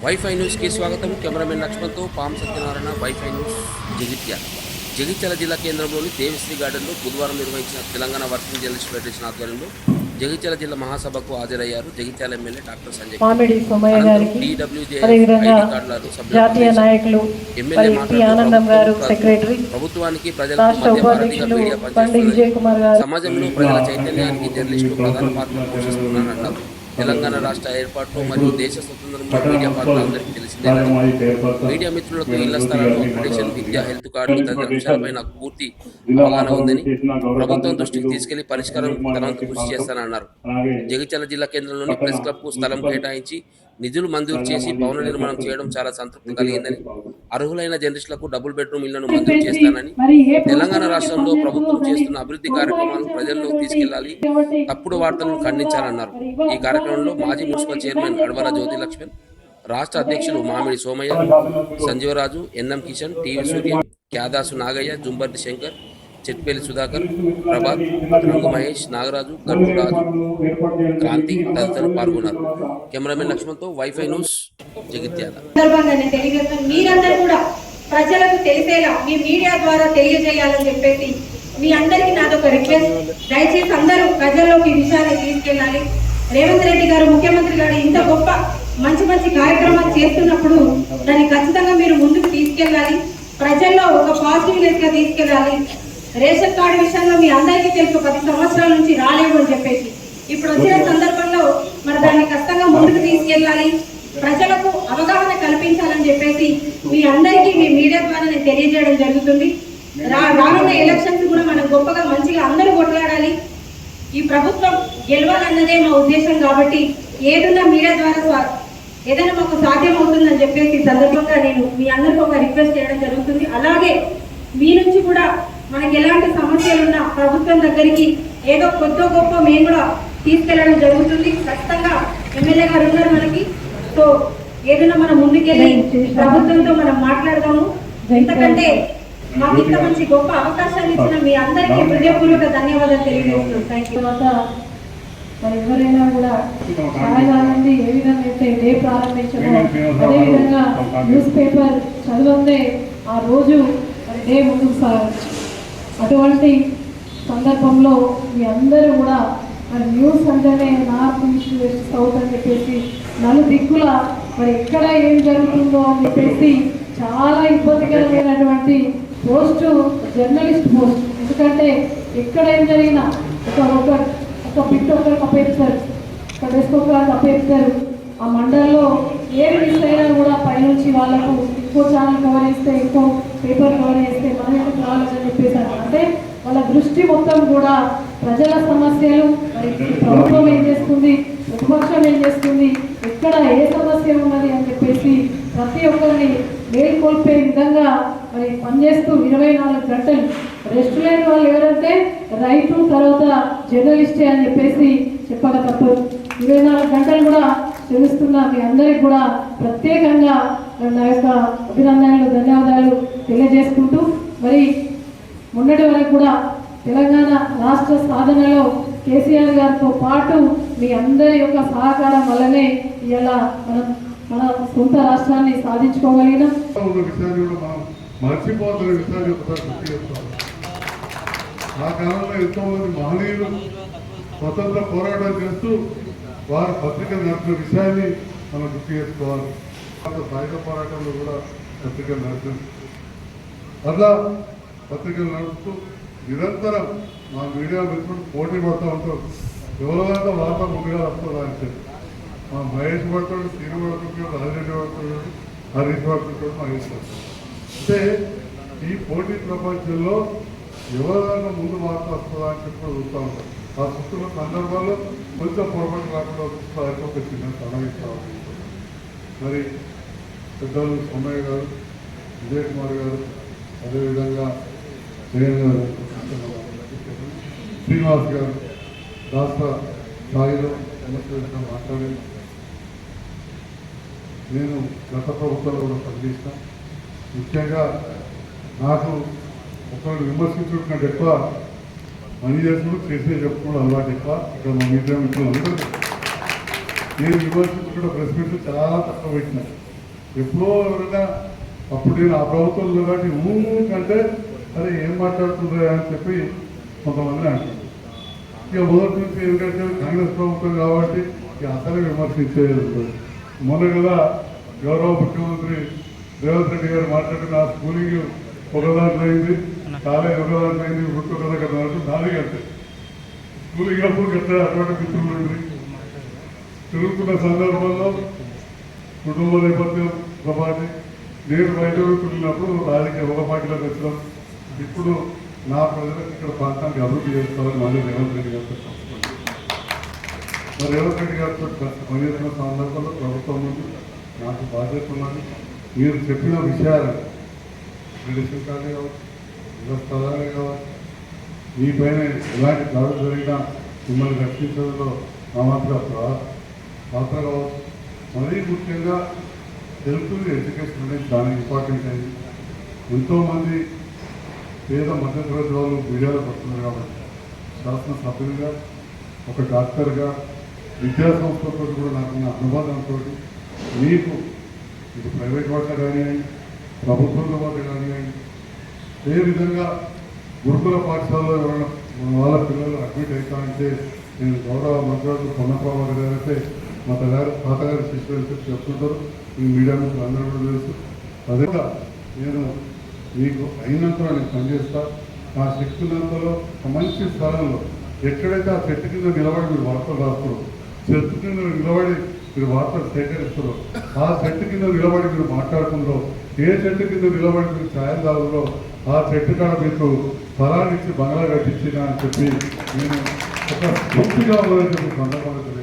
Wifi న్యూస్కి స్వాగతం. Cameraman లక్ష్మణ్తో పాం సత్యనారాయణ వైఫై న్యూస్ జగిత్యాల జగిత్యాల జిల్లా కేంద్రంలోని దేవిశ్రీ గార్డెన్లో బుధవారం నిర్వహించిన తెలంగాణ వర్కింగ్ జర్నలిస్ట్ ఫెడరేషన్ ఆధ్వర్యంలో జగిత్యాల జిల్లా మహాసభకు హాజరయ్యారు జగిత్యాల ఎమ్మెల్యే డాక్టర్ సంజయ్ ప్రభుత్వానికి ప్రజలకు సమాజంలో ప్రజల చైతన్యానికి జర్నలిస్టులు ప్రధాన పాత్ర పోషిస్తున్నారని అన్నారు తెలంగాణ రాష్ట్ర ఏర్పాటు మరియు దేశ స్వతంత్రంలో మీడియా పాత్ర అందరికీ తెలిసిందే మీడియా మిత్రులకు ఇళ్ళ స్థలాలు అప్లికేషన్ విద్య హెల్త్ కార్డులు తదితర అంశాలపై నాకు పూర్తి అవగాహన ఉందని ప్రభుత్వం దృష్టికి తీసుకెళ్ళి పరిష్కారం తనంత కృషి చేస్తానన్నారు. జగిత్యాల జిల్లా కేంద్రంలోని ప్రెస్ క్లబ్కు స్థలం కేటాయించి నిధులు మంజూరు చేసి భవన నిర్మాణం చేయడం చాలా సంతృప్తి కలిగిందని అర్హులైన జర్నలిస్టులకు డబుల్ బెడ్రూమ్ ఇళ్ళను మంజూరు చేస్తానని తెలంగాణ రాష్ట్రంలో ప్రభుత్వం చేస్తున్న అభివృద్ధి కార్యక్రమాలను ప్రజల్లోకి తీసుకెళ్ళాలి తప్పుడు వార్తలను ఖండించాలన్నారు. ఈ కార్యక్రమంలో మాజీ మున్సిపల్ చైర్మన్ అడవల జ్యోతి లక్ష్మణ్ రాష్ట్ర అధ్యక్షులు మామిడి సోమయ్య సంజీవరాజు ఎన్ఎం కిషన్ టీవీ సూర్య క్యాదాసు నాగయ్య జుంబర్తి శంకర్ చెట్పేలి సుధాకర్ ప్రభాత్ రంగు మహేష్ నాగరాజు గట్టు రాజు క్రాంతి తదితరులు పాల్గొన్నారు. కెమెరామెన్ లక్ష్మణ్తో వైఫై న్యూస్ జగిత్యాల. మీరందరూ కూడా ప్రజలకు తెలిసేలా మీ మీడియా ద్వారా తెలియజేయాలని చెప్పేసి మీ అందరికీ నాదొక రిక్వెస్ట్. దయచేసి అందరూ ప్రజల్లోకి ఈ విషయాన్ని తీసుకెళ్ళాలి. రేవంత్ రెడ్డి గారు ముఖ్యమంత్రి గారు ఇంత గొప్ప మంచి మంచి కార్యక్రమాలు చేస్తున్నప్పుడు దాన్ని ఖచ్చితంగా మీరు ముందుకు తీసుకెళ్ళాలి. ప్రజల్లో ఒక పాజిటివ్నెస్గా తీసుకెళ్ళాలి. రేషన్ కార్డు విషయంలో మీ అందరికీ తెలుసు పది సంవత్సరాల నుంచి రాలేవు అని చెప్పేసి. ఇప్పుడు వచ్చిన సందర్భంలో మరి దాన్ని ఖచ్చితంగా ముందుకు తీసుకెళ్ళాలి. ప్రజలకు అవగాహన కల్పించాలని చెప్పేసి మీ అందరికీ మీ మీడియా ద్వారా నేను తెలియజేయడం జరుగుతుంది. రానున్న ఎలక్షన్స్ కూడా మనం గొప్పగా మంచిగా అందరూ కొట్లాడాలి. ఈ ప్రభుత్వం గెలవాలన్నదే మా ఉద్దేశం కాబట్టి ఏదున్నా మీడియా ద్వారా ఏదైనా మాకు సాధ్యం అవుతుందని చెప్పేసి సందర్భంగా నేను మీ అందరికీ ఒక రిక్వెస్ట్ చేయడం జరుగుతుంది. అలాగే మీ నుంచి కూడా మనకి ఎలాంటి సమస్యలు ఉన్నా ప్రభుత్వం దగ్గరికి ఏదో కొద్ది గొప్ప మేము కూడా తీసుకెళ్ళడం జరుగుతుంది. ఖచ్చితంగా ఎమ్మెల్యే గారు ఉన్నారు మనకి. సో ఏదైనా మనం ముందుకెళ్ళి ప్రభుత్వంతో మనం మాట్లాడదాము. ఎందుకంటే మాకు ఇంత మంచి గొప్ప అవకాశాన్ని ఇచ్చిన మీ అందరికీ హృదయపూర్వక ధన్యవాదాలు థ్యాంక్ యూ మరి ఎవరైనా కూడా చాలా మంది ఏ విధంగా అయితే డే ప్రారంభించడో అదేవిధంగా న్యూస్ పేపర్ చదవందే ఆ రోజు మరి డే ముందుకు సాగచ్చు అటువంటి సందర్భంలో మీ అందరూ కూడా మరి న్యూస్ అంటేనే నార్త్ ఈస్ట్ వెస్ట్ సౌత్ అని చెప్పేసి నలు దిక్కుల మరి ఎక్కడ ఏం జరుగుతుందో అని చెప్పేసి చాలా ఇబ్బందికరమైనటువంటి పోస్టు జర్నలిస్ట్ పోస్ట్. ఎందుకంటే ఎక్కడ ఏం జరిగినా ఒక ఒక ఒక బిట్ ఒకరికి అప్పేస్తారు. ఒక డెస్క్ ఒకరికి అప్పేస్తారు. ఆ మండల్లో ఏమి మిస్ అయినా కూడా పైనుంచి వాళ్ళకు ఎక్కువ ఛానల్ కవర్ చేస్తే ఎక్కువ పేపర్ కవర్ చేస్తే మనం ఎందుకు రావాలని చెప్పేసారు. అంటే వాళ్ళ దృష్టి మొత్తం కూడా ప్రజల సమస్యలు మరి ప్రభుత్వం ఏం చేస్తుంది ప్రతిపక్షం ఏం చేస్తుంది ఎక్కడ ఏ సమస్య ఉన్నది అని చెప్పేసి ప్రతి ఒక్కరిని మేల్కొల్పే విధంగా మరి పనిచేస్తూ ఇరవై నాలుగు గంటలు రెస్ట్ లేని వాళ్ళు ఎవరంటే రైతు తర్వాత జర్నలిస్టే అని చెప్పేసి చెప్పక తప్పదు. ఇరవై నాలుగు గంటలు కూడా తెలుస్తున్న మీ అందరికి కూడా ప్రత్యేకంగా నా యొక్క అభినందనలు ధన్యవాదాలు తెలియజేసుకుంటూ మరి మొన్నటి వరకు కూడా తెలంగాణ రాష్ట్ర సాధనలో కేసీఆర్ గారితో పాటు మీ అందరి యొక్క సహకారం వల్లనే ఇలా మనం మన సొంత రాష్ట్రాన్ని సాధించుకోగలిగినాం. మర్చిపోతున్న విషయాన్ని ఒకసారి గుర్తు ఆ కాలంలో ఎంతో మంది మహనీయులు స్వతంత్ర పోరాటం చేస్తూ వారు పత్రికలు నడిపిన విషయాన్ని మనం గుర్తు చేసుకోవాలి. సాయుధ పోరాటంలో కూడా పత్రికలు నడిపింది అట్లా పత్రికలు నడుపుతూ నిరంతరం మా మీడియా మిత్రులు పోటీ పడుతూ ఉంటారు. ఎవరిదాకా వార్త ముందుగా వస్తుందా అని చెప్పి మా మహేష్ పడతాడు శ్రీను పడుతుంటాడు రాజరెడ్డి పడుతున్నాడు హరీష్ పడుతుంటాడు మహేష్ పడుతాడు అంటే ఈ పోటీ ప్రపంచంలో ఎవరిదాకా ముందు వార్త వస్తుందా అని చెప్పి చూస్తూ ఉంటాం ఆ చూస్తున్న సందర్భాల్లో కొంచెం పొరపాటు రాకుండా ఎక్కువ ఒక చిన్న సలహా కావాలి మరి పెద్దలు సోమయ్య గారు విజయ్ కుమార్ గారు అదేవిధంగా జగన్ గారు శ్రీనివాస్ గారు రాష్ట్ర స్థాయిలో సమస్యలుగా మాట్లాడి నేను గత ప్రభుత్వంలో కూడా పనిచేసిన. ముఖ్యంగా నాకు ఒకరు విమర్శించడం కంటే ఎక్కువ పని చేసుకుని చేసే చెప్పుకోవడం అలవాటు ఎక్కువ. ఇక్కడ మా మీడియా మిత్రులు నేను విమర్శించుకుంటే ప్రెస్ మీట్లు చాలా తక్కువ పెట్టిన. ఎప్పుడో ఎవరైనా అప్పుడు నేను ఆ ప్రభుత్వంలో కాబట్టి ఊ కంటే అరే ఏం మాట్లాడుతుందా అని చెప్పి కొంతమంది అంటారు ఇక మొదటి నుంచి ఏంటంటే కాంగ్రెస్ ప్రభుత్వం కాబట్టి ఇక అసలే విమర్శించేది మొన్న కదా గౌరవ ముఖ్యమంత్రి రేవంత్ రెడ్డి గారు మాట్లాడిన ఆ స్కూలింగ్ ఒక దాంట్లో అయింది కాలేజ్ ఒక దాంట్లో అయింది ఇంకొక దగ్గర దాంట్లో నాలుగు అంటే అప్పుడు అటువంటి మిత్రులు తిరుగుతున్న సందర్భంలో కుటుంబ నేపథ్యం సమాధి నేను బయట తిరిగినప్పుడు రాజకీయ ఒక పార్టీలోకి వచ్చినాం ఇప్పుడు నా ప్రజలకు ఇక్కడ ప్రాంతానికి అభివృద్ధి చేసుకోవాలని మళ్ళీ రేవంత్ రెడ్డి గారితో మరి రేవంత్ రెడ్డి గారితో పనిచేసిన సందర్భంలో ప్రభుత్వం నుండి నాకు బాధ్యత ఉన్నది. మీరు చెప్పిన విషయాలు మెడిసిన్ కానీ కావచ్చు ఇళ్ళ స్థలాలే కావచ్చు మీ పైన ఎలాంటి దాడులు జరిగినా మిమ్మల్ని రక్షించడంలో మా మాత్రం పాత్ర కావచ్చు. మరీ ముఖ్యంగా హెల్త్ ఎడ్యుకేషన్ అనేది చాలా ఇంపార్టెంట్ అయింది. ఎంతోమంది పేద మధ్యతరగతి వాళ్ళు మీడియాలో వస్తున్నారు కాబట్టి శాసనసభ్యులుగా ఒక డాక్టర్గా విద్యా సంస్థలతో కూడా నాకున్న అనుబంధంతో మీకు ఇది ప్రైవేట్ వాటర్ కానివ్వండి ప్రభుత్వంలో వాళ్ళు కానివ్వండి ఏ విధంగా గురుకుల పాఠశాలలో ఎవరైనా వాళ్ళ పిల్లలు అడ్మిట్ అవుతా అంటే నేను గౌరవ మంత్రులు పొన్నపావారు గారు అయితే మా తగారు తాతగారి శిష్యులు చెప్తుంటారు. ఈ మీడియా మిత్రులు అందరూ కూడా తెలుసు. అదే నేను మీకు అయినంతలో నేను పనిచేస్తా. నా శక్తి ఉన్నంతలో ఒక మంచి స్థలంలో ఎక్కడైతే ఆ చెట్టు కింద నిలబడి మీరు వార్తలు రాస్తారు చెట్టు కింద నిలబడి మీరు వార్తలు సేకరిస్తారో ఆ చెట్టు కింద నిలబడి మీరు మాట్లాడుతుందో ఏ చెట్టు కింద నిలబడి మీరు సాయం తాగులో ఆ చెట్టు కాడ మీకు స్థలాన్ని ఇచ్చి బంగ్లా కట్టించిన అని చెప్పి నేను ఒక స్ఫూర్తిగా ఉందని చెప్పి సందర్భంగా